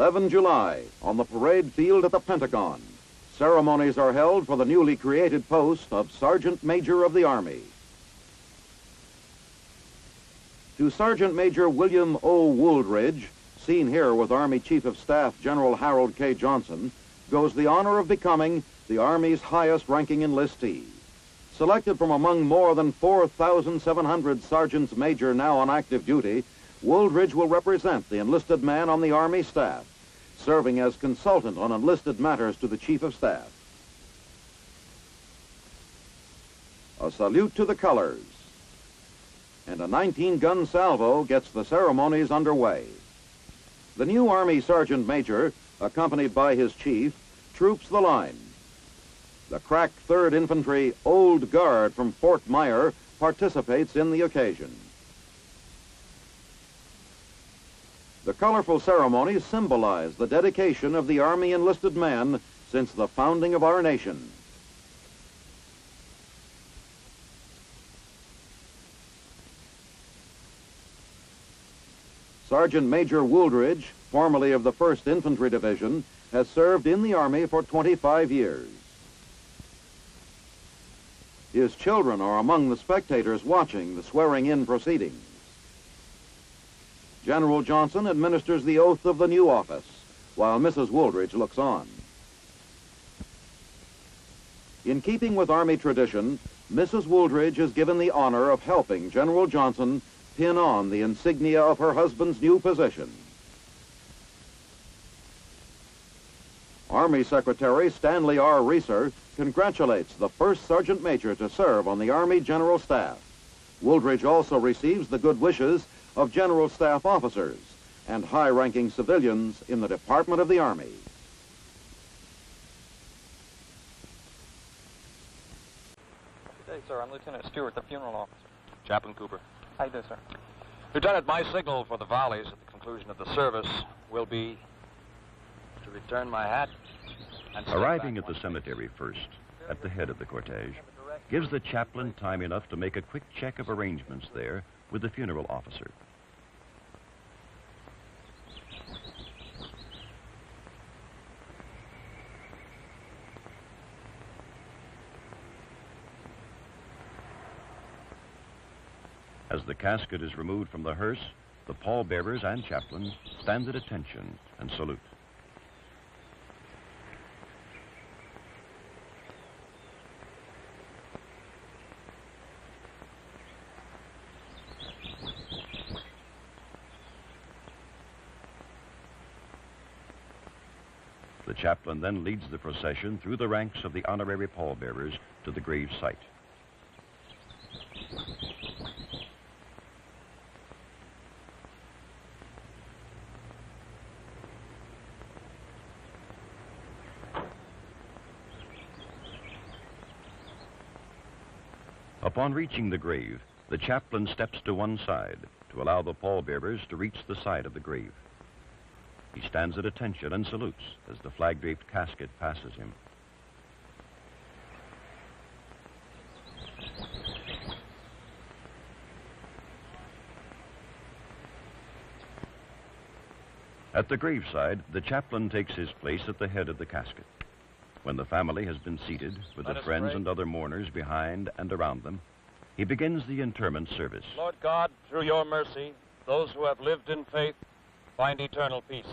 11 July, on the parade field at the Pentagon, ceremonies are held for the newly created post of Sergeant Major of the Army. To Sergeant Major William O. Wooldridge, seen here with Army Chief of Staff General Harold K. Johnson, goes the honor of becoming the Army's highest ranking enlistee. Selected from among more than 4,700 sergeants major now on active duty, Wooldridge will represent the enlisted man on the Army staff, serving as consultant on enlisted matters to the Chief of Staff. A salute to the colors. And a 19-gun salvo gets the ceremonies underway. The new Army Sergeant Major, accompanied by his chief, troops the line. The crack 3rd Infantry Old Guard from Fort Myer participates in the occasion. The colorful ceremonies symbolize the dedication of the Army enlisted man since the founding of our nation. Sergeant Major Wooldridge, formerly of the 1st Infantry Division, has served in the Army for 25 years. His children are among the spectators watching the swearing-in proceedings. General Johnson administers the oath of the new office, while Mrs. Wooldridge looks on. In keeping with Army tradition, Mrs. Wooldridge is given the honor of helping General Johnson pin on the insignia of her husband's new position. Army Secretary Stanley R. Reeser congratulates the first Sergeant Major to serve on the Army General Staff. Wooldridge also receives the good wishes of General Staff officers and high-ranking civilians in the Department of the Army. Good day, sir. I'm Lieutenant Stewart, the funeral officer. Chaplain Cooper. How you do, sir? Lieutenant, my signal for the volleys at the conclusion of the service will be to return my hat and Arriving at the one cemetery first, at the head of the cortege, gives the chaplain time enough to make a quick check of arrangements there with the funeral officer. As the casket is removed from the hearse, the pallbearers and chaplain stand at attention and salute. The chaplain then leads the procession through the ranks of the honorary pallbearers to the grave site. Upon reaching the grave, the chaplain steps to one side to allow the pallbearers to reach the side of the grave. He stands at attention and salutes as the flag-draped casket passes him. At the graveside, the chaplain takes his place at the head of the casket. When the family has been seated, with Let the friends pray. and other mourners behind and around them, he begins the interment service. Lord God, through your mercy, those who have lived in faith find eternal peace.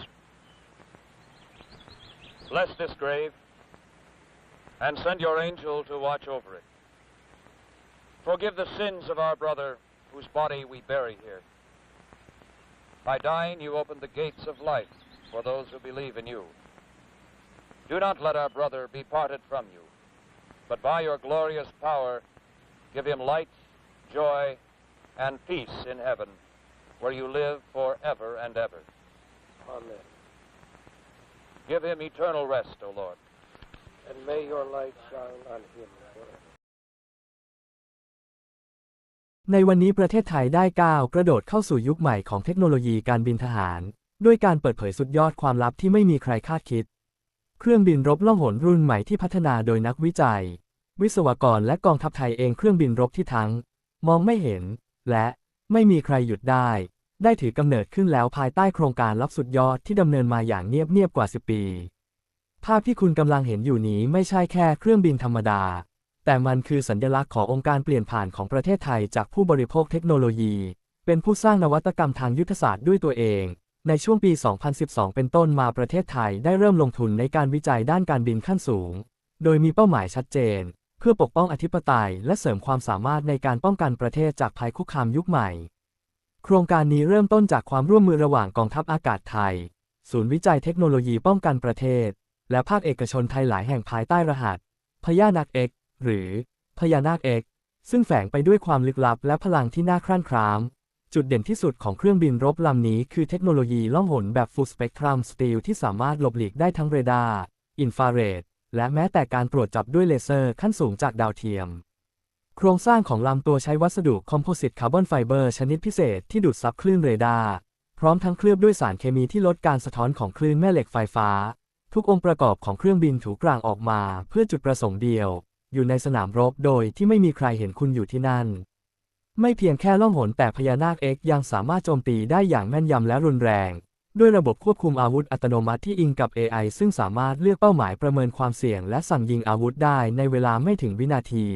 Bless this grave and send your angel to watch over it. Forgive the sins of our brother whose body we bury here. By dying, you opened the gates of life for those who believe in you. Do not let our brother be parted from you, but by your glorious power, give him light, joy, and peace in heaven, where you live forever and ever. Amen. Give him eternal rest, O Lord. And may your light shine on him forever. ในวันนี้ประเทศไทยได้ก้าวกระโดดเข้าสู่ยุคใหม่ของเทคโนโลยีการบินทหาร ด้วยการเปิดเผยสุดยอดความลับที่ไม่มีใครคาดคิด เครื่องบินรบล่องหนรุ่นใหม่ที่พัฒนาโดยนักวิจัย วิศวกรและกองทัพไทยเองเครื่องบินรบที่ทั้ง มองไม่เห็น และไม่มีใครหยุดได้ ได้ถือกำเนิดขึ้นแล้วภายใต้โครงการลับสุดยอดที่ดำเนินมาอย่างเงียบๆกว่า 10 ปี ภาพที่คุณกำลังเห็นอยู่นี้ไม่ใช่แค่เครื่องบินธรรมดา แต่มันคือสัญลักษณ์ขององค์การเปลี่ยนผ่านของประเทศไทยจากผู้บริโภคเทคโนโลยี เป็นผู้สร้างนวัตกรรมทางยุทธศาสตร์ด้วยตัวเอง ในช่วงปี 2012 เป็นต้นมาประเทศไทยได้เริ่มลงทุนในการวิจัยด้านการบินขั้นสูง โดยมีเป้าหมายชัดเจน เพื่อปกป้องอธิปไตย และเสริมความสามารถในการป้องกันประเทศจากภัยคุกคามยุคใหม่ โครงการนี้เริ่มต้นจากความร่วมมือระหว่างกองทัพอากาศไทย ศูนย์วิจัยเทคโนโลยีป้องกันประเทศ และภาคเอกชนไทยหลายแห่งภายใต้รหัส พญานาคเอกหรือพญานาคเอกซึ่งแฝงไปด้วยความลึกลับและพลังที่น่าครั่นคราม จุดเด่นที่สุดของเครื่องบินรบลำนี้คือเทคโนโลยีล่องหนแบบ Full Spectrum Steel ที่สามารถหลบหลีกได้ทั้งเรดาร์ อินฟราเรด และแม้แต่การตรวจจับด้วยเลเซอร์ขั้นสูงจากดาวเทียม โครงสร้างของลำตัวใช้วัสดุคอมโพสิตคาร์บอนไฟเบอร์ชนิดพิเศษที่ดูดซับคลื่นเรดาร์ พร้อมทั้งเคลือบด้วยสารเคมีที่ลดการสะท้อนของคลื่นแม่เหล็กไฟฟ้า ทุกองค์ประกอบของเครื่องบินถูกกลางออกมา เพื่อจุดประสงค์เดียว อยู่ในสนามรบโดยที่ไม่มีใครเห็นคุณอยู่ที่นั่น ไม่เพียงแค่ล่องหนแต่พญานาคเอ็กยังสามารถโจมตีได้อย่างแม่นยำและรุนแรง ด้วยระบบควบคุมอาวุธอัตโนมัติที่อิงกับ AI ซึ่งสามารถเลือกเป้าหมายประเมินความเสี่ยง และสั่งยิงอาวุธได้ในเวลาไม่ถึงวินาที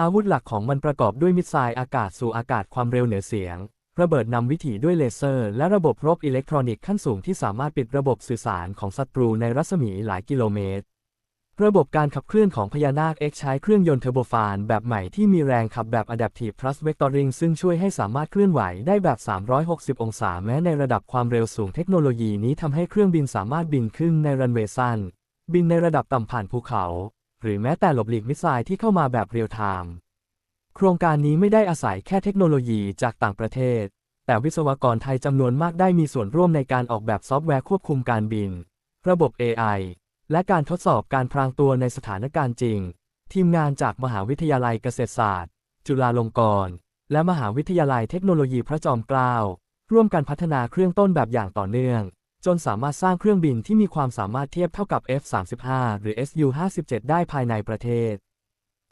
อาวุธหลักของมันประกอบด้วยมิสไซล์อากาศสู่อากาศความเร็วเหนือเสียง ระเบิดนำวิถีด้วยเลเซอร์ และระบบรบอิเล็กทรอนิกส์ขั้นสูงที่สามารถปิดระบบสื่อสารของศัตรูในรัศมีหลายกิโลเมตร ระบบการขับเคลื่อนของพญานาค X ใช้เครื่องยนต์เทอร์โบฟานแบบใหม่ที่มีแรงขับแบบ Adaptive Thrust Vectoring ซึ่งช่วยให้สามารถเคลื่อนไหวได้แบบ 360 องศาแม้ในระดับความเร็วสูงเทคโนโลยีนี้ทำให้เครื่องบินสามารถบินขึ้นในรันเวย์สั้น บินในระดับต่ำผ่านภูเขา หรือแม้แต่หลบหลีกมิสไซล์ที่เข้ามาแบบเรียลไทม์โครงการนี้ไม่ได้อาศัยแค่เทคโนโลยีจากต่างประเทศ แต่วิศวกรไทยจำนวนมากได้มีส่วนร่วมในการออกแบบซอฟต์แวร์ควบคุมการบิน ระบบ AI และการทดสอบการพรางตัวในสถานการณ์จริง ทีมงานจากมหาวิทยาลัยเกษตรศาสตร์ จุฬาลงกรณ์ และมหาวิทยาลัยเทคโนโลยีพระจอมเกล้า ร่วมกันพัฒนาเครื่องต้นแบบอย่างต่อเนื่อง จนสามารถสร้างเครื่องบินที่มีความสามารถเทียบเท่ากับ F-35 หรือ Su-57 ได้ภายในประเทศ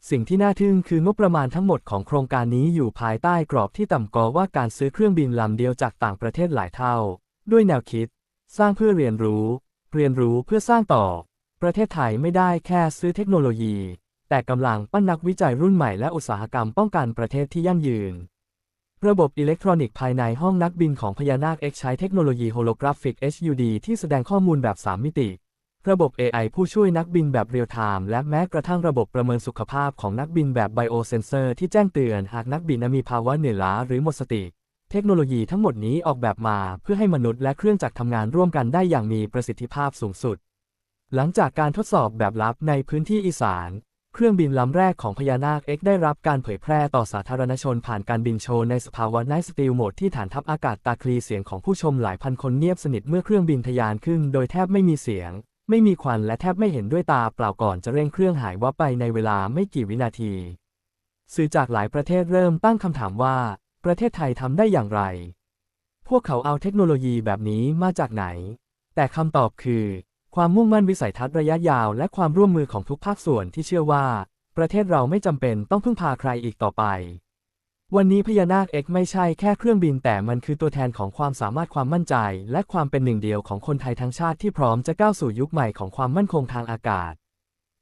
สิ่งที่น่าทึ่งคืองบประมาณทั้งหมดของโครงการนี้อยู่ภายใต้กรอบที่ต่ำกว่าการซื้อเครื่องบินลำเดียวจากต่างประเทศหลายเท่า ด้วยแนวคิด สร้างเพื่อเรียนรู้ เรียนรู้เพื่อสร้างต่อ ประเทศไทยไม่ได้แค่ซื้อเทคโนโลยี แต่กำลังปั้นนักวิจัยรุ่นใหม่และอุตสาหกรรมป้องกันประเทศที่ยั่งยืน ระบบอิเล็กทรอนิกส์ภายในห้องนักบินของพญานาค X ใช้เทคโนโลยีโฮโลกราฟิก HUD ที่แสดงข้อมูลแบบ 3 มิติ ระบบ AI ผู้ช่วยนักบินแบบเรียลไทม์และแม้กระทั่งระบบประเมินสุขภาพของนักบินแบบไบโอเซนเซอร์ที่แจ้งเตือนหากนักบินมีภาวะเหนื่อยล้าหรือหมดสติเทคโนโลยีทั้งหมดนี้ออกแบบมาเพื่อให้มนุษย์และเครื่องจักรทำงานร่วมกันได้อย่างมีประสิทธิภาพสูงสุด หลังจากการทดสอบแบบลับในพื้นที่อีสาน เครื่องบินลำแรกของพญานาค X ได้รับการเผยแพร่ต่อสาธารณชนผ่านการบินโชว์ในสภาวะไนสตีลโหมดที่ฐานทัพอากาศตาคลีเสียงของผู้ชมหลายพันคนเงียบสนิทเมื่อเครื่องบินทะยานขึ้น โดยแทบไม่มีเสียง ไม่มีควันและแทบไม่เห็นด้วยตาเปล่าก่อนจะเร่งเครื่องหายวับไปในเวลาไม่กี่วินาที สื่อจากหลายประเทศเริ่มตั้งคำถามว่า ประเทศไทยทำได้อย่างไร พวกเขาเอาเทคโนโลยีแบบนี้มาจากไหน แต่คำตอบคือ ความมุ่งมั่นวิสัยทัศน์ระยะยาว และความร่วมมือของทุกภาคส่วนที่เชื่อว่า ประเทศเราไม่จำเป็นต้องพึ่งพาใครอีกต่อไป วันนี้พญานาค X ไม่ใช่แค่เครื่องบินแต่มันคือตัวแทนของความสามารถความมั่นใจ และความเป็นหนึ่งเดียวของคนไทยทั้งชาติที่พร้อมจะก้าวสู่ยุคใหม่ของความมั่นคงทางอากาศ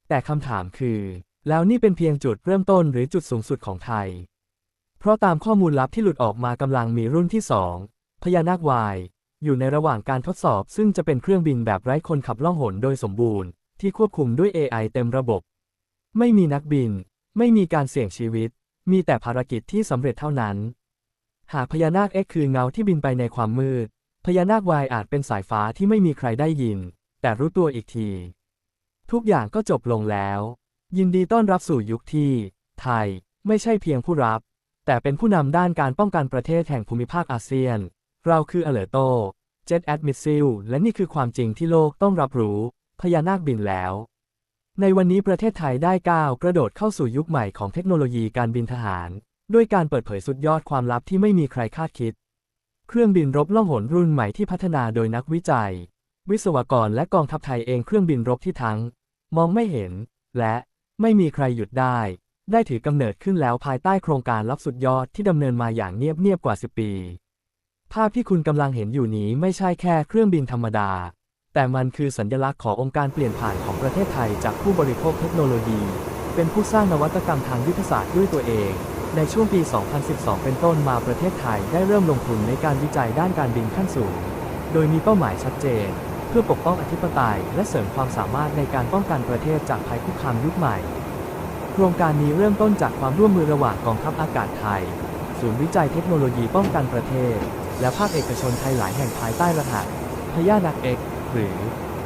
แต่คำถามคือ แล้วนี่เป็นเพียงจุดเริ่มต้นหรือจุดสูงสุดของไทย เพราะตามข้อมูลลับที่หลุดออกมากำลังมีรุ่นที่สองพญานาควาย อยู่ในระหว่างการทดสอบซึ่งจะเป็นเครื่องบินแบบไร้คนขับล่องหนโดยสมบูรณ์ ที่ควบคุมด้วย AI เต็มระบบ ไม่มีนักบิน ไม่มีการเสี่ยงชีวิต มีแต่ภารกิจที่สำเร็จเท่านั้น หากพญานาค X คือเงาที่บินไปในความมืด พญานาควายอาจเป็นสายฟ้าที่ไม่มีใครได้ยิน แต่รู้ตัวอีกที ทุกอย่างก็จบลงแล้ว ยินดีต้อนรับสู่ยุคที่ ไทย ไม่ใช่เพียงผู้รับ แต่เป็นผู้นำด้านการป้องกันประเทศแห่งภูมิภาคอาเซียน เราคืออเลโต Jet a d m i s s i l และนี่คือความจริงที่โลกต้องรับรู้ พญานาคบินแล้ว ในวันนี้ประเทศไทยได้ก้าวกระโดดเข้าสู่ยุคใหม่ของเทคโนโลยีการบินทหาร ด้วยการเปิดเผยสุดยอดความลับที่ไม่มีใครคาดคิด เครื่องบินรบล่องหนรุ่นใหม่ที่พัฒนาโดยนักวิจัย วิศวกรและกองทัพไทยเองเครื่องบินรบที่ทั้ง มองไม่เห็น และไม่มีใครหยุดได้ ได้ถือกำเนิดขึ้นแล้วภายใต้โครงการลับสุดยอดที่ดำเนินมาอย่างเงียบๆกว่า 10 ปี ภาพที่คุณกำลังเห็นอยู่นี้ไม่ใช่แค่เครื่องบินธรรมดา แต่มันคือสัญลักษณ์ขององค์การเปลี่ยนผ่านของประเทศไทยจากผู้บริโภคเทคโนโลยี เป็นผู้สร้างนวัตกรรมทางยุทธศาสตร์ด้วยตัวเอง ในช่วงปี 2012 เป็นต้นมาประเทศไทยได้เริ่มลงทุนในการวิจัยด้านการบินขั้นสูง โดยมีเป้าหมายชัดเจน เพื่อปกป้องอธิปไตย และเสริมความสามารถในการป้องกันประเทศจากภัยคุกคามยุคใหม่ โครงการนี้เริ่มต้นจากความร่วมมือระหว่างกองทัพอากาศไทย ศูนย์วิจัยเทคโนโลยีป้องกันประเทศ และภาคเอกชนไทยหลายแห่งภายใต้รหัสพญานาคเอกหรือ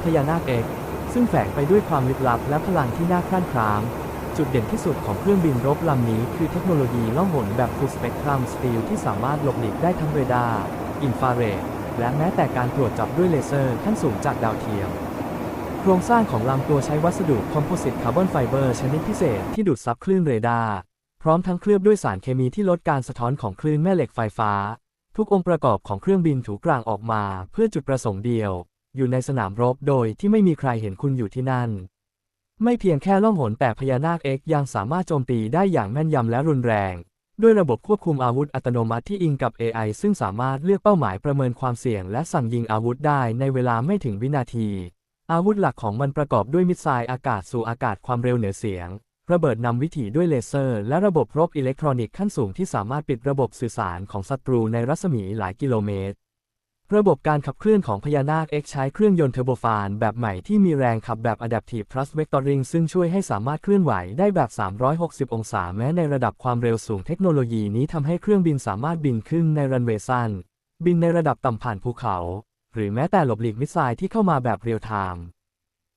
พญานาคเอกซึ่งแฝงไปด้วยความลึกลับและพลังที่น่าครั่นคราม จุดเด่นที่สุดของเครื่องบินรบลำนี้คือเทคโนโลยีล่องหนแบบ Full Spectrum Steel ที่สามารถหลบหลีกได้ทั้งเรดาร์ อินฟราเรด และแม้แต่การตรวจจับด้วยเลเซอร์ขั้นสูงจากดาวเทียม โครงสร้างของลำตัวใช้วัสดุคอมโพสิตคาร์บอนไฟเบอร์ชนิดพิเศษที่ดูดซับคลื่นเรดาร์ พร้อมทั้งเคลือบด้วยสารเคมีที่ลดการสะท้อนของคลื่นแม่เหล็กไฟฟ้า ทุกองค์ประกอบของเครื่องบินถูกกลางออกมาเพื่อจุดประสงค์เดียว อยู่ในสนามรบโดยที่ไม่มีใครเห็นคุณอยู่ที่นั่น ไม่เพียงแค่ล่องหนแต่พญานาคเอ็กยังสามารถโจมตีได้อย่างแม่นยำและรุนแรง ด้วยระบบควบคุมอาวุธอัตโนมัติที่อิงกับ AI ซึ่งสามารถเลือกเป้าหมายประเมินความเสี่ยง และสั่งยิงอาวุธได้ในเวลาไม่ถึงวินาที อาวุธหลักของมันประกอบด้วยมิสไซล์อากาศสู่อากาศความเร็วเหนือเสียง ระเบิดนำวิถีด้วยเลเซอร์ และระบบรบอิเล็กทรอนิกส์ขั้นสูงที่สามารถปิดระบบสื่อสารของศัตรูในรัศมีหลายกิโลเมตร ระบบการขับเคลื่อนของพญานาค X ใช้เครื่องยนต์เทอร์โบฟานแบบใหม่ที่มีแรงขับแบบ Adaptive Thrust Vectoring ซึ่งช่วยให้สามารถเคลื่อนไหวได้แบบ 360 องศา แม้ในระดับความเร็วสูงเทคโนโลยีนี้ทำให้เครื่องบินสามารถบินขึ้นในรันเวย์สั้น บินในระดับต่ำผ่านภูเขา หรือแม้แต่หลบหลีกมิสไซล์ที่เข้ามาแบบเรียลไทม์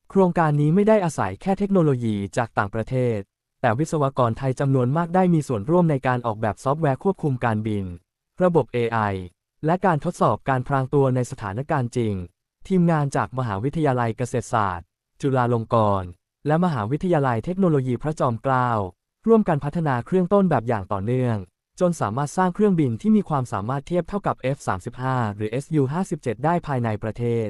โครงการนี้ไม่ได้อาศัยแค่เทคโนโลยีจากต่างประเทศ แต่วิศวกรไทยจำนวนมากได้มีส่วนร่วมในการออกแบบซอฟต์แวร์ควบคุมการบิน ระบบ AI และการทดสอบการพรางตัวในสถานการณ์จริง ทีมงานจากมหาวิทยาลัยเกษตรศาสตร์ จุฬาลงกรณ์ และมหาวิทยาลัยเทคโนโลยีพระจอมเกล้า ร่วมกันพัฒนาเครื่องต้นแบบอย่างต่อเนื่อง จนสามารถสร้างเครื่องบินที่มีความสามารถเทียบเท่ากับ F-35 หรือ Su-57 ได้ภายในประเทศ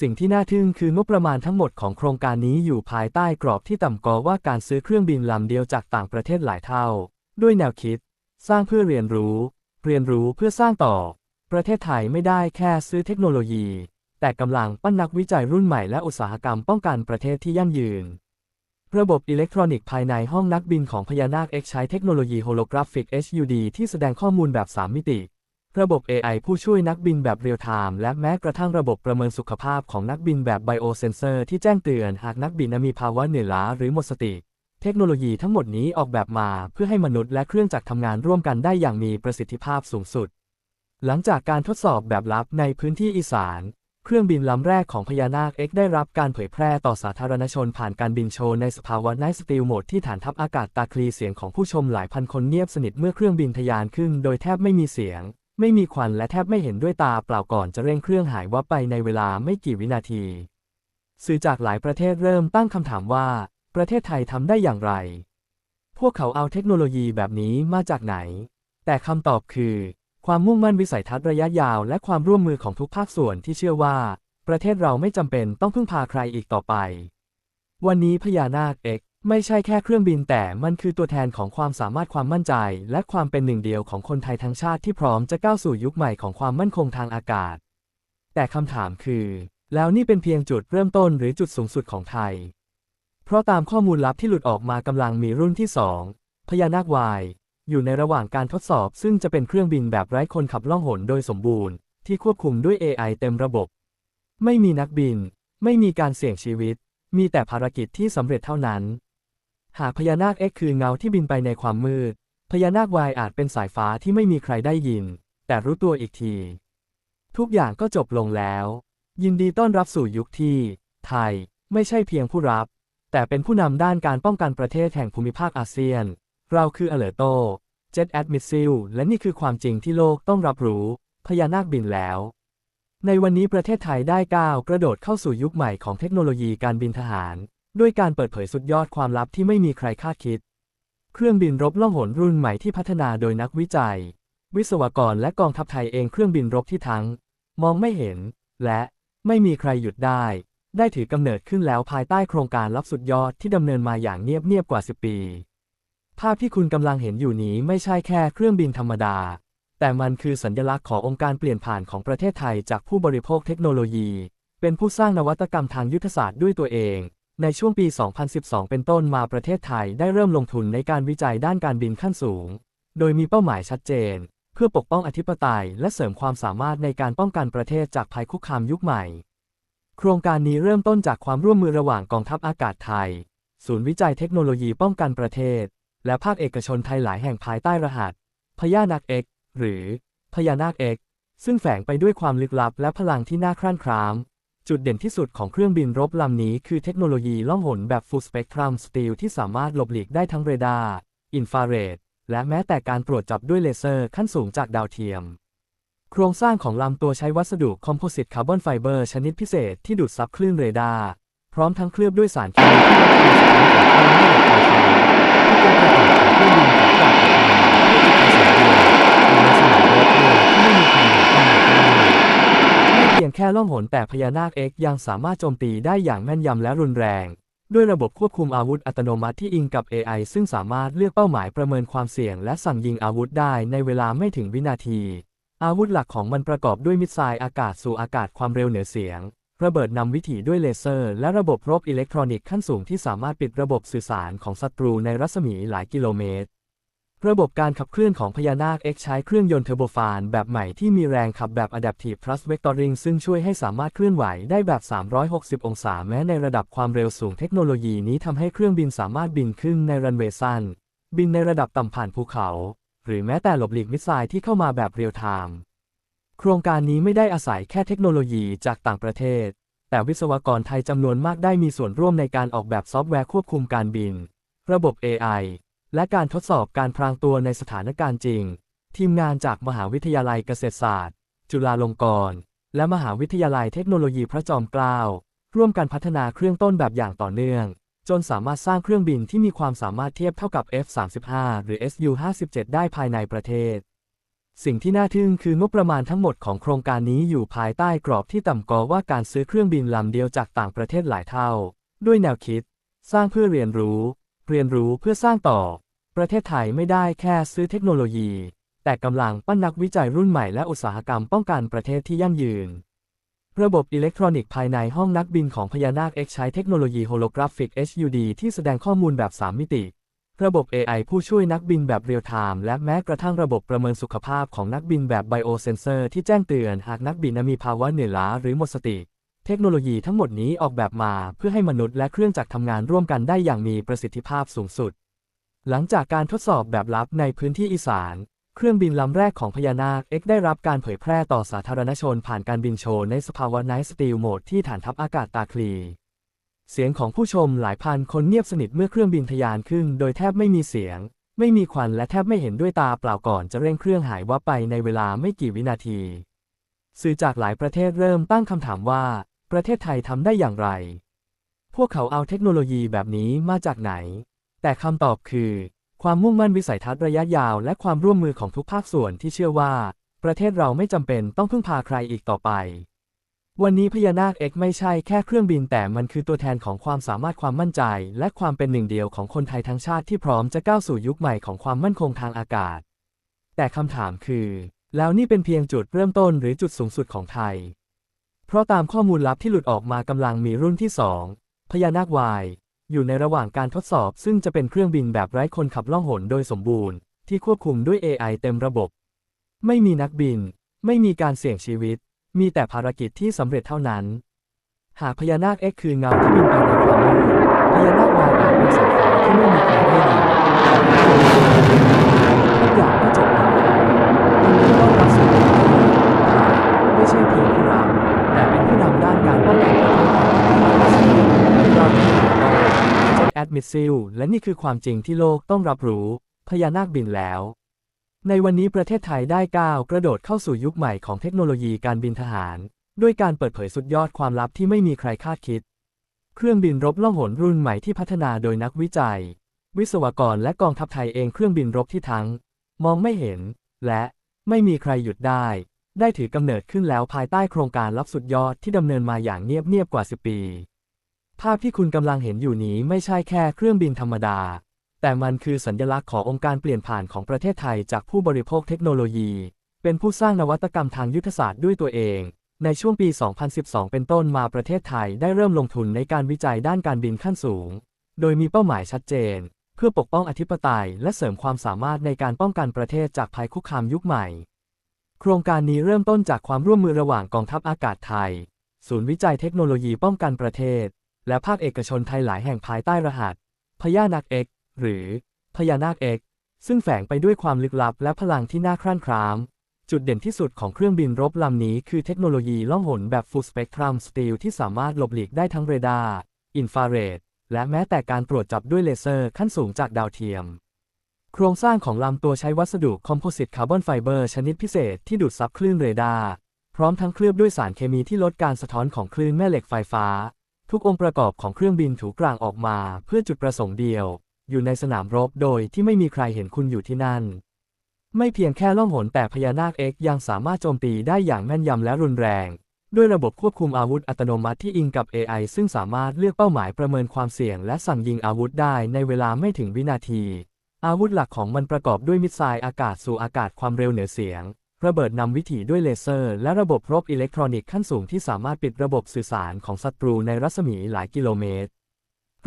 สิ่งที่น่าทึ่งคืองบประมาณทั้งหมดของโครงการนี้อยู่ภายใต้กรอบที่ต่ำกว่าการซื้อเครื่องบินลำเดียวจากต่างประเทศหลายเท่า ด้วยแนวคิด สร้างเพื่อเรียนรู้ เรียนรู้เพื่อสร้างต่อ ประเทศไทยไม่ได้แค่ซื้อเทคโนโลยี แต่กำลังปั้นนักวิจัยรุ่นใหม่และอุตสาหกรรมป้องกันประเทศที่ยั่งยืน ระบบอิเล็กทรอนิกส์ภายในห้องนักบินของพญานาค X ใช้เทคโนโลยีโฮโลกราฟิก HUD ที่แสดงข้อมูลแบบ 3 มิติ ระบบ AI ผู้ช่วยนักบินแบบเรียลไทม์และแม้กระทั่งระบบประเมินสุขภาพของนักบินแบบไบโอเซนเซอร์ที่แจ้งเตือนหากนักบินมีภาวะเหนื่อยล้าหรือหมดสติ เทคโนโลยีทั้งหมดนี้ออกแบบมาเพื่อให้มนุษย์และเครื่องจักรทำงานร่วมกันได้อย่างมีประสิทธิภาพสูงสุด หลังจากการทดสอบแบบลับในพื้นที่อีสาน เครื่องบินลำแรกของพญานาค X ได้รับการเผยแพร่ต่อสาธารณชนผ่านการบินโชว์ในสภาวะไนท์สติลโหมดที่ฐานทัพอากาศตาคลีเสียงของผู้ชมหลายพันคนเงียบสนิทเมื่อเครื่องบินทะยานขึ้น โดยแทบไม่มีเสียง ไม่มีควันและแทบไม่เห็นด้วยตาเปล่าก่อนจะเร่งเครื่องหายวับไปในเวลาไม่กี่วินาที สื่อจากหลายประเทศเริ่มตั้งคำถามว่า ประเทศไทยทำได้อย่างไร พวกเขาเอาเทคโนโลยีแบบนี้มาจากไหน แต่คำตอบคือ ความมุ่งมั่นวิสัยทัศน์ระยะยาว และความร่วมมือของทุกภาคส่วนที่เชื่อว่า ประเทศเราไม่จำเป็นต้องพึ่งพาใครอีกต่อไป วันนี้พญานาคเอก ไม่ใช่แค่เครื่องบินแต่มันคือตัวแทนของความสามารถความมั่นใจ และความเป็นหนึ่งเดียวของคนไทยทั้งชาติที่พร้อมจะก้าวสู่ยุคใหม่ของความมั่นคงทางอากาศ แต่คำถามคือ แล้วนี่เป็นเพียงจุดเริ่มต้นหรือจุดสูงสุดของไทย เพราะตามข้อมูลลับที่หลุดออกมากำลังมีรุ่นที่สองพญานาควายอยู่ในระหว่างการทดสอบ ซึ่งจะเป็นเครื่องบินแบบไร้คนขับล่องหนโดยสมบูรณ์ ที่ควบคุมด้วย AI เต็มระบบ ไม่มีนักบิน ไม่มีการเสี่ยงชีวิต มีแต่ภารกิจที่สำเร็จเท่านั้น หากพญานาค X คือเงาที่บินไปในความมืด พญานาควายอาจเป็นสายฟ้าที่ไม่มีใครได้ยิน แต่รู้ตัวอีกที ทุกอย่างก็จบลงแล้ว ยินดีต้อนรับสู่ยุคที่ ไทย ไม่ใช่เพียงผู้รับ แต่เป็นผู้นำด้านการป้องกันประเทศแห่งภูมิภาคอาเซียน เราคืออเลโตเจ็ตแอดมิสซิลและนี่คือความจริงที่โลกต้องรับรู้ พญานาคบินแล้ว ในวันนี้ประเทศไทยได้ก้าวกระโดดเข้าสู่ยุคใหม่ของเทคโนโลยีการบินทหาร ด้วยการเปิดเผยสุดยอดความลับที่ไม่มีใครคาดคิด เครื่องบินรบล่องหนรุ่นใหม่ที่พัฒนาโดยนักวิจัย วิศวกรและกองทัพไทยเองเครื่องบินรบที่ทั้ง มองไม่เห็น และไม่มีใครหยุดได้ ได้ถือกำเนิดขึ้นแล้วภายใต้โครงการลับสุดยอดที่ดำเนินมาอย่างเงียบๆกว่า 10 ปี ภาพที่คุณกำลังเห็นอยู่นี้ไม่ใช่แค่เครื่องบินธรรมดา แต่มันคือสัญลักษณ์ขององค์การเปลี่ยนผ่านของประเทศไทยจากผู้บริโภคเทคโนโลยี เป็นผู้สร้างนวัตกรรมทางยุทธศาสตร์ด้วยตัวเอง ในช่วงปี 2012 เป็นต้นมาประเทศไทยได้เริ่มลงทุนในการวิจัยด้านการบินขั้นสูง โดยมีเป้าหมายชัดเจน เพื่อปกป้องอธิปไตย และเสริมความสามารถในการป้องกันประเทศจากภัยคุกคามยุคใหม่ โครงการนี้เริ่มต้นจากความร่วมมือระหว่างกองทัพอากาศไทย ศูนย์วิจัยเทคโนโลยีป้องกันประเทศ และภาคเอกชนไทยหลายแห่งภายใต้รหัส พญานาคเอกหรือพญานาคเอกซึ่งแฝงไปด้วยความลึกลับและพลังที่น่าครั่นคราม จุดเด่นที่สุดของเครื่องบินรบลำนี้คือเทคโนโลยีล่องหนแบบ Full Spectrum Steel ที่สามารถหลบหลีกได้ทั้งเรดาร์ อินฟราเรด และแม้แต่การตรวจจับด้วยเลเซอร์ขั้นสูงจากดาวเทียม โครงสร้างของลำตัวใช้วัสดุคอมโพสิตคาร์บอนไฟเบอร์ชนิดพิเศษที่ดูดซับคลื่นเรดาร์ พร้อมทั้งเคลือบด้วยสารเคมีที่ลดความสามารถต่องไม่หลบไฟฟ้าที่เป็นประโยชน์ของเครื่องบิน แค่ล่องหนแต่พญานาคเอ็กยังสามารถโจมตีได้อย่างแม่นยำและรุนแรง ด้วยระบบควบคุมอาวุธอัตโนมัติที่อิงกับ AI ซึ่งสามารถเลือกเป้าหมายประเมินความเสี่ยง และสั่งยิงอาวุธได้ในเวลาไม่ถึงวินาที อาวุธหลักของมันประกอบด้วยมิสไซล์อากาศสู่อากาศความเร็วเหนือเสียง ระเบิดนำวิถีด้วยเลเซอร์ และระบบรบอิเล็กทรอนิกส์ขั้นสูงที่สามารถปิดระบบสื่อสารของศัตรูในรัศมีหลายกิโลเมตร ระบบการขับเคลื่อนของพญานาค X ใช้เครื่องยนต์เทอร์โบฟานแบบใหม่ที่มีแรงขับแบบ Adaptive Thrust Vectoring ซึ่งช่วยให้สามารถเคลื่อนไหวได้แบบ 360 องศาแม้ในระดับความเร็วสูงเทคโนโลยีนี้ทำให้เครื่องบินสามารถบินขึ้นในรันเวย์สั้น บินในระดับต่ำผ่านภูเขา หรือแม้แต่หลบหลีกมิสไซล์ที่เข้ามาแบบเรียลไทม์โครงการนี้ไม่ได้อาศัยแค่เทคโนโลยีจากต่างประเทศ แต่วิศวกรไทยจำนวนมากได้มีส่วนร่วมในการออกแบบซอฟต์แวร์ควบคุมการบิน ระบบ AI และการทดสอบการพรางตัวในสถานการณ์จริง ทีมงานจากมหาวิทยาลัยเกษตรศาสตร์ จุฬาลงกรณ์ และมหาวิทยาลัยเทคโนโลยีพระจอมเกล้า ร่วมกันพัฒนาเครื่องต้นแบบอย่างต่อเนื่อง จนสามารถสร้างเครื่องบินที่มีความสามารถเทียบเท่ากับ F-35 หรือ Su-57 ได้ภายในประเทศ สิ่งที่น่าทึ่งคืองบประมาณทั้งหมดของโครงการนี้อยู่ภายใต้กรอบที่ต่ำกว่าว่าการซื้อเครื่องบินลำเดียวจากต่างประเทศหลายเท่า ด้วยแนวคิด สร้างเพื่อเรียนรู้ เรียนรู้เพื่อสร้างต่อ ประเทศไทยไม่ได้แค่ซื้อเทคโนโลยี แต่กำลังปั้นนักวิจัยรุ่นใหม่และอุตสาหกรรมป้องกันประเทศที่ยั่งยืน ระบบอิเล็กทรอนิกส์ภายในห้องนักบินของพญานาค X ใช้เทคโนโลยีโฮโลกราฟิก HUD ที่แสดงข้อมูลแบบ 3 มิติ ระบบ AI ผู้ช่วยนักบินแบบเรียลไทม์และแม้กระทั่งระบบประเมินสุขภาพของนักบินแบบไบโอเซนเซอร์ที่แจ้งเตือนหากนักบินมีภาวะเหนื่อยล้าหรือหมดสติ เทคโนโลยีทั้งหมดนี้ออกแบบมาเพื่อให้มนุษย์และเครื่องจักรทำงานร่วมกันได้อย่างมีประสิทธิภาพสูงสุด หลังจากการทดสอบแบบลับในพื้นที่อีสาน เครื่องบินลำแรกของพญานาค X ได้รับการเผยแพร่ต่อสาธารณชนผ่านการบินโชว์ในสภาวะไนท์สตีลโหมดที่ฐานทัพอากาศตาคลี เสียงของผู้ชมหลายพันคนเงียบสนิทเมื่อเครื่องบินทะยานขึ้น โดยแทบไม่มีเสียง ไม่มีควันและแทบไม่เห็นด้วยตาเปล่าก่อนจะเร่งเครื่องหายวับไปในเวลาไม่กี่วินาที สื่อจากหลายประเทศเริ่มตั้งคำถามว่า ประเทศไทยทำได้อย่างไร พวกเขาเอาเทคโนโลยีแบบนี้มาจากไหน แต่คำตอบคือ ความมุ่งมั่นวิสัยทัศน์ระยะยาว และความร่วมมือของทุกภาคส่วนที่เชื่อว่า ประเทศเราไม่จำเป็นต้องพึ่งพาใครอีกต่อไป วันนี้พญานาค X ไม่ใช่แค่เครื่องบินแต่มันคือตัวแทนของความสามารถความมั่นใจ และความเป็นหนึ่งเดียวของคนไทยทั้งชาติที่พร้อมจะก้าวสู่ยุคใหม่ของความมั่นคงทางอากาศ แต่คำถามคือ แล้วนี่เป็นเพียงจุดเริ่มต้นหรือจุดสูงสุดของไทย เพราะตามข้อมูลลับที่หลุดออกมากำลังมีรุ่นที่ 2 พญานาควาย อยู่ในระหว่างการทดสอบ ซึ่งจะเป็นเครื่องบินแบบไร้คนขับล่องหนโดยสมบูรณ์ ที่ควบคุมด้วย AI เต็มระบบ ไม่มีนักบิน ไม่มีการเสี่ยงชีวิต มีแต่ภารกิจที่สำเร็จเท่านั้น หากพญานาค X คือเงาที่บินไปในความมืดพญานาควายอาจเป็นสายฟ้าที่ไม่มีใครได้ยินทุกอย่างก็จบลงแล้วต้อนรับสู่ไม่ใช่เพียงผู้นำแต่เป็นผู้นำด้านการป้องกันประเทศเราคือเจ็ต แอดมิสซิลและนี่คือความจริงที่โลกต้องรับรู้ พญานาคบินแล้ว ในวันนี้ประเทศไทยได้ก้าวกระโดดเข้าสู่ยุคใหม่ของเทคโนโลยีการบินทหาร ด้วยการเปิดเผยสุดยอดความลับที่ไม่มีใครคาดคิด เครื่องบินรบล่องหนรุ่นใหม่ที่พัฒนาโดยนักวิจัย วิศวกรและกองทัพไทยเองเครื่องบินรบที่ทั้ง มองไม่เห็น และไม่มีใครหยุดได้ ได้ถือกำเนิดขึ้นแล้วภายใต้โครงการลับสุดยอดที่ดำเนินมาอย่างเงียบๆกว่า 10 ปี ภาพที่คุณกำลังเห็นอยู่นี้ไม่ใช่แค่เครื่องบินธรรมดา แต่มันคือสัญลักษณ์ขององค์การเปลี่ยนผ่านของประเทศไทยจากผู้บริโภคเทคโนโลยี เป็นผู้สร้างนวัตกรรมทางยุทธศาสตร์ด้วยตัวเอง ในช่วงปี 2012 เป็นต้นมาประเทศไทยได้เริ่มลงทุนในการวิจัยด้านการบินขั้นสูง โดยมีเป้าหมายชัดเจน เพื่อปกป้องอธิปไตย และเสริมความสามารถในการป้องกันประเทศจากภัยคุกคามยุคใหม่ โครงการนี้เริ่มต้นจากความร่วมมือระหว่างกองทัพอากาศไทย ศูนย์วิจัยเทคโนโลยีป้องกันประเทศ และภาคเอกชนไทยหลายแห่งภายใต้รหัส พญานาคเอกหรือ พญานาคเอกซึ่งแฝงไปด้วยความลึกลับและพลังที่น่าครั่นคราม จุดเด่นที่สุดของเครื่องบินรบลำนี้คือเทคโนโลยีล่องหนแบบ Full Spectrum Steel ที่สามารถหลบหลีกได้ทั้งเรดาร์อินฟราเรดและแม้แต่การตรวจจับด้วยเลเซอร์ขั้นสูงจากดาวเทียม โครงสร้างของลำตัวใช้วัสดุคอมโพสิตคาร์บอนไฟเบอร์ชนิดพิเศษที่ดูดซับคลื่นเรดาร์พร้อมทั้งเคลือบด้วยสารเคมีที่ลดการสะท้อนของคลื่นแม่เหล็กไฟฟ้า ทุกองค์ประกอบของเครื่องบินถูกกลางออกมาเพื่อจุดประสงค์เดียว อยู่ในสนามรบโดยที่ไม่มีใครเห็นคุณอยู่ที่นั่น ไม่เพียงแค่ล่องหนแต่พญานาคเอ็กยังสามารถโจมตีได้อย่างแม่นยำและรุนแรง ด้วยระบบควบคุมอาวุธอัตโนมัติที่อิงกับ AI ซึ่งสามารถเลือกเป้าหมายประเมินความเสี่ยง และสั่งยิงอาวุธได้ในเวลาไม่ถึงวินาที อาวุธหลักของมันประกอบด้วยมิสไซล์อากาศสู่อากาศความเร็วเหนือเสียง ระเบิดนำวิถีด้วยเลเซอร์ และระบบรบอิเล็กทรอนิกส์ขั้นสูงที่สามารถปิดระบบสื่อสารของศัตรูในรัศมีหลายกิโลเมตร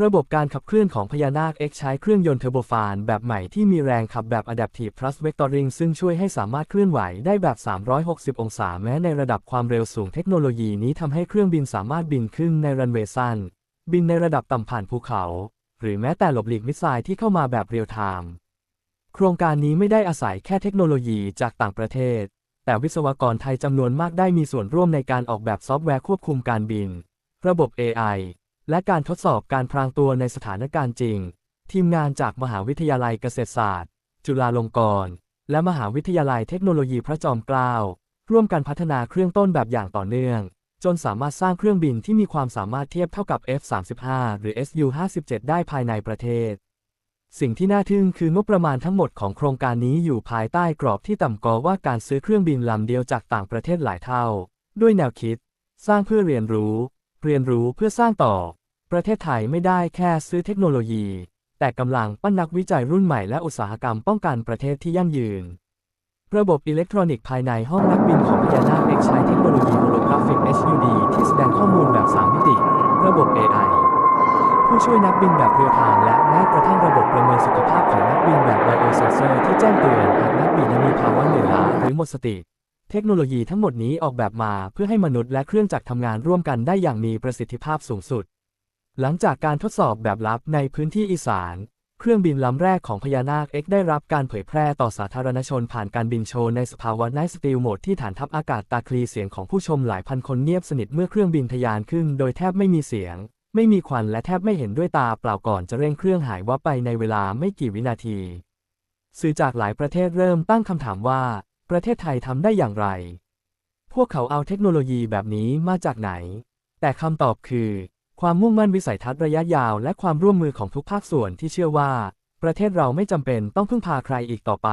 ระบบการขับเคลื่อนของพญานาค X ใช้เครื่องยนต์เทอร์โบฟานแบบใหม่ที่มีแรงขับแบบ Adaptive Thrust Vectoring ซึ่งช่วยให้สามารถเคลื่อนไหวได้แบบ 360 องศาแม้ในระดับความเร็วสูงเทคโนโลยีนี้ทำให้เครื่องบินสามารถบินขึ้นในรันเวย์สั้น บินในระดับต่ำผ่านภูเขา หรือแม้แต่หลบหลีกมิสไซล์ที่เข้ามาแบบเรียลไทม์ โครงการนี้ไม่ได้อาศัยแค่เทคโนโลยีจากต่างประเทศ แต่วิศวกรไทยจำนวนมากได้มีส่วนร่วมในการออกแบบซอฟต์แวร์ควบคุมการบิน ระบบ AI และการทดสอบการพรางตัวในสถานการณ์จริง ทีมงานจากมหาวิทยาลัยเกษตรศาสตร์ จุฬาลงกรณ์ และมหาวิทยาลัยเทคโนโลยีพระจอมเกล้า ร่วมกันพัฒนาเครื่องต้นแบบอย่างต่อเนื่อง จนสามารถสร้างเครื่องบินที่มีความสามารถเทียบเท่ากับ F-35 หรือ Su-57 ได้ภายในประเทศ สิ่งที่น่าทึ่งคืองบประมาณทั้งหมดของโครงการนี้อยู่ภายใต้กรอบที่ต่ำกว่าว่าการซื้อเครื่องบินลำเดียวจากต่างประเทศหลายเท่า ด้วยแนวคิด สร้างเพื่อเรียนรู้ เรียนรู้เพื่อสร้างต่อ ประเทศไทยไม่ได้แค่ซื้อเทคโนโลยี แต่กำลังปั้นนักวิจัยรุ่นใหม่และอุตสาหกรรมป้องกันประเทศที่ยั่งยืน ระบบอิเล็กทรอนิกส์ภายในห้องนักบินของพญานาค X ใช้เทคโนโลยีโฮโลกราฟิก HUD ที่แสดงข้อมูลแบบ3มิติ ระบบ AI ผู้ช่วยนักบินแบบเรียลไทม์และแม้กระทั่งระบบประเมินสุขภาพของนักบินแบบไบโอเซนเซอร์ที่แจ้งเตือนหากนักบินมีภาวะเหนื่อยล้าหรือหมดสติ เทคโนโลยีทั้งหมดนี้ออกแบบมาเพื่อให้มนุษย์และเครื่องจักรทำงานร่วมกันได้อย่างมีประสิทธิภาพสูงสุด หลังจากการทดสอบแบบลับในพื้นที่อีสาน เครื่องบินลำแรกของพญานาค X ได้รับการเผยแพร่ต่อสาธารณชนผ่านการบินโชว์ในสภาวะไนท์สตีลโหมดที่ฐานทัพอากาศตาคลีเสียงของผู้ชมหลายพันคนเงียบสนิทเมื่อเครื่องบินทะยานขึ้น โดยแทบไม่มีเสียง ไม่มีควันและแทบไม่เห็นด้วยตาเปล่าก่อนจะเร่งเครื่องหายวับไปในเวลาไม่กี่วินาที สื่อจากหลายประเทศเริ่มตั้งคำถามว่า ประเทศไทยทำได้อย่างไร พวกเขาเอาเทคโนโลยีแบบนี้มาจากไหน แต่คำตอบคือ ความมุ่งมั่นวิสัยทัศน์ระยะยาว และความร่วมมือของทุกภาคส่วนที่เชื่อว่า ประเทศเราไม่จำเป็นต้องพึ่งพาใครอีกต่อไป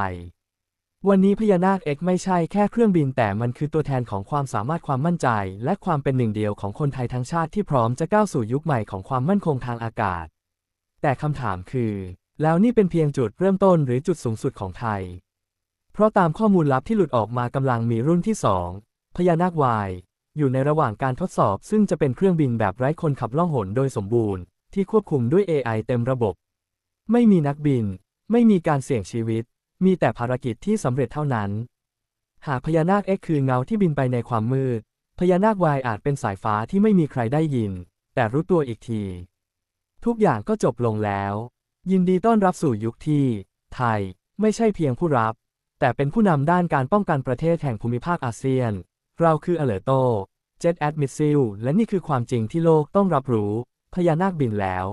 วันนี้พญานาค X ไม่ใช่แค่เครื่องบินแต่มันคือตัวแทนของความสามารถความมั่นใจ และความเป็นหนึ่งเดียวของคนไทยทั้งชาติที่พร้อมจะก้าวสู่ยุคใหม่ของความมั่นคงทางอากาศ แต่คำถามคือ แล้วนี่เป็นเพียงจุดเริ่มต้นหรือจุดสูงสุดของไทย เพราะตามข้อมูลลับที่หลุดออกมากำลังมีรุ่นที่สองพญานาควาย อยู่ในระหว่างการทดสอบ ซึ่งจะเป็นเครื่องบินแบบไร้คนขับล่องหนโดยสมบูรณ์ ที่ควบคุมด้วย AI เต็มระบบ ไม่มีนักบิน ไม่มีการเสี่ยงชีวิต มีแต่ภารกิจที่สำเร็จเท่านั้น หากพญานาค X คือเงาที่บินไปในความมืด พญานาควายอาจเป็นสายฟ้าที่ไม่มีใครได้ยิน แต่รู้ตัวอีกที ทุกอย่างก็จบลงแล้ว ยินดีต้อนรับสู่ยุคที่ ไทย ไม่ใช่เพียงผู้รับ แต่เป็นผู้นำด้านการป้องกันประเทศแห่งภูมิภาคอาเซียน เราคืออเลโตเจ็ตแอดมิสซิลและนี่คือความจริงที่โลกต้องรับรู้ พญานาคบินแล้ว